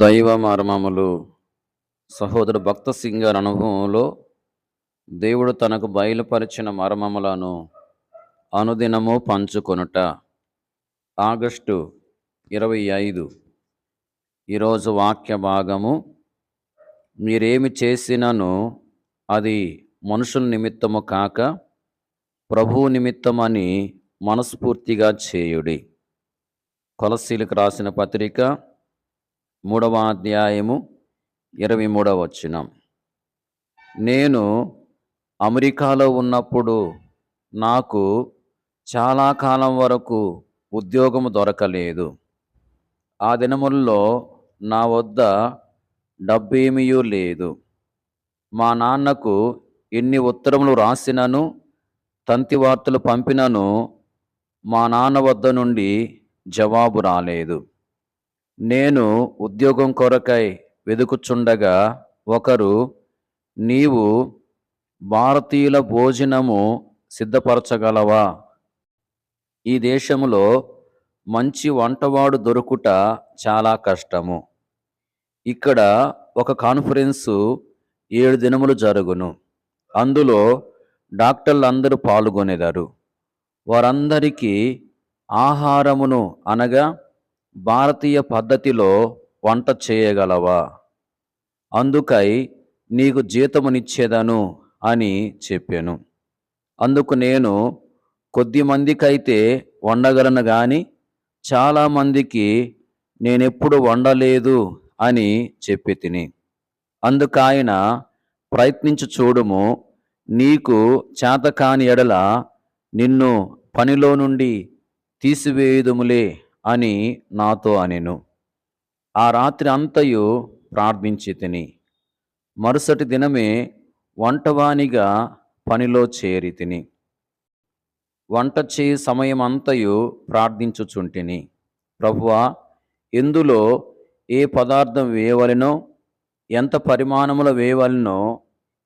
దైవ మర్మములు. సహోదరు భక్త సింగర్ అనుభవంలో దేవుడు తనకు బయలుపరిచిన మర్మములను అనుదినము పంచుకొనుట. ఆగస్టు ఇరవై ఐదు. ఈరోజు వాక్య భాగము. మీరేమి చేసినను అది మనుషుల నిమిత్తము కాక ప్రభువు నిమిత్తమని మనస్ఫూర్తిగా చేయుడి. కొలసీలకు రాసిన పత్రిక మూడవ అధ్యాయము ఇరవై మూడవ వచ్చినం నేను అమెరికాలో ఉన్నప్పుడు నాకు చాలా కాలం వరకు ఉద్యోగం దొరకలేదు. ఆ దినముల్లో నా వద్ద డబ్బేమీయూ లేదు. మా నాన్నకు ఎన్ని ఉత్తరములు రాసినను తంతి వార్తలు పంపినను మా నాన్న వద్ద నుండి జవాబు రాలేదు. నేను ఉద్యోగం కొరకై వెదుకుచుండగా ఒకరు నీవు భారతీయుల భోజనము సిద్ధపరచగలవా? ఈ దేశంలో మంచి వంటవాడు దొరుకుట చాలా కష్టము. ఇక్కడ ఒక కాన్ఫరెన్సు ఏడు దినములు జరుగును. అందులో డాక్టర్లు అందరూ పాల్గొనేదారు. వారందరికీ ఆహారమును అనగా భారతీయ పద్ధతిలో వంట చేయగలవా? అందుకై నీకు జీతమునిచ్చేదను అని చెప్పాను. అందుకు నేను కొద్ది మందికైతే వండగలను కానీ చాలామందికి నేనెప్పుడు వండలేదు అని చెప్పి తిని. అందుకాయన ప్రయత్నించి చూడుము నీకు చేతకాని ఎడల నిన్ను పనిలో నుండి తీసివేయుదుములే అని నాతో అనెను. ఆ రాత్రి అంతయు ప్రార్థించి తిని మరుసటి దినమే వంటవానిగా పనిలో చేరి తిని వంట చేయి సమయం అంతయు ప్రార్థించుచుంటిని. ప్రభువా ఎందులో ఏ పదార్థం వేయవలెనో ఎంత పరిమాణములో వేయవలెనో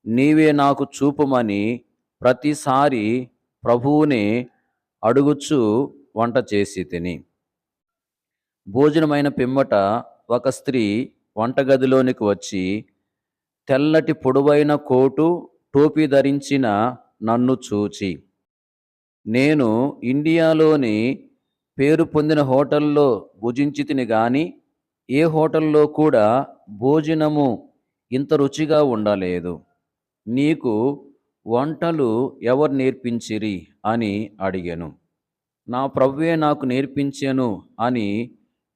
నీవే నాకు చూపుమని ప్రతిసారి ప్రభువునే అడుగుచు వంట చేసి తిని. భోజనమైన పిమ్మట ఒక స్త్రీ వంటగదిలోనికి వచ్చి తెల్లటి పొడవైన కోటు టోపీ ధరించిన నన్ను చూచి నేను ఇండియాలోని పేరు పొందిన హోటల్లో భుజించి తిని గాని ఏ హోటల్లో కూడా భోజనము ఇంత రుచిగా ఉండలేదు. నీకు వంటలు ఎవరు నేర్పించిరి అని అడిగాను. నా ప్రవ్వే నాకు నేర్పించాను అని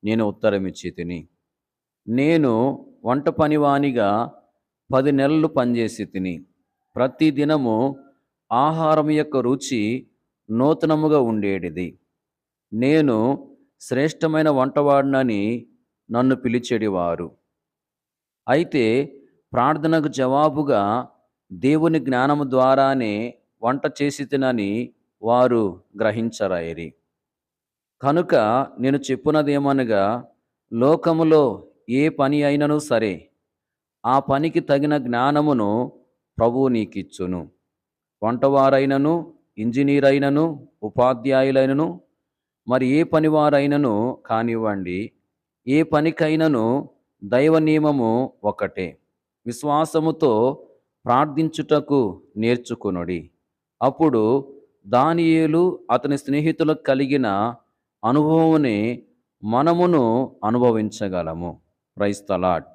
నేను ఉత్తరమిచ్చి తిని నేను వంట పనివానిగా పది నెలలు పనిచేసి తిని ప్రతి దినము ఆహారం యొక్క రుచి నూతనముగా ఉండేటిది. నేను శ్రేష్టమైన వంటవాడినని నన్ను పిలిచేడివారు. అయితే ప్రార్థనకు జవాబుగా దేవుని జ్ఞానము ద్వారానే వంట చేసి తినని వారు గ్రహించరాయరి. కనుక నేను చెప్పున్నదేమనగా లోకములో ఏ పని అయినను సరే ఆ పనికి తగిన జ్ఞానమును ప్రభువు నీకిచ్చును. వంటవారైనను ఇంజనీర్ అయినను ఉపాధ్యాయులైనను మరి ఏ పనివారైనను కానివ్వండి ఏ పనికైనను దైవ నియమము ఒకటే. విశ్వాసముతో ప్రార్థించుటకు నేర్చుకునుడి. అప్పుడు దానియేలు అతని స్నేహితులకు కలిగిన అనుభవముని మనమును అనుభవించగలము. క్రైస్తలాట్